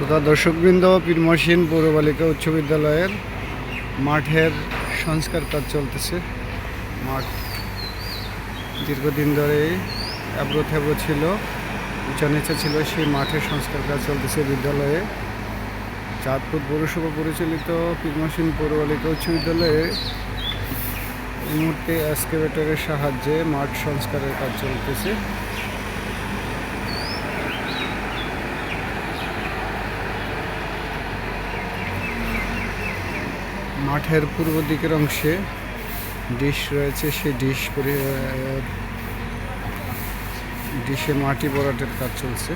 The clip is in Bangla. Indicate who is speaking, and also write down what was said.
Speaker 1: শ্রোতা, দর্শকবৃন্দ পীরমসিন পৌর বালিকা উচ্চ বিদ্যালয়ের মাঠের সংস্কার কাজ চলতেছে। মাঠ দীর্ঘদিন ধরে এবড়ো থেবড়ো ছিল উঁচা নিচা ছিল, সেই মাঠের সংস্কার কাজ চলতেছে বিদ্যালয়ে। চাঁদপুর পৌরসভা পরিচালিত পীরমসিন পৌর বালিকা উচ্চ বিদ্যালয়ে এই মুহূর্তে এক্সকেভেটরের সাহায্যে মাঠ সংস্কারের কাজ চলতেছে। মাঠের পূর্ব দিকের অংশে ডিশ রয়েছে সেই ডিশ ডিশে মাটি বরাটের কাজ চলছে।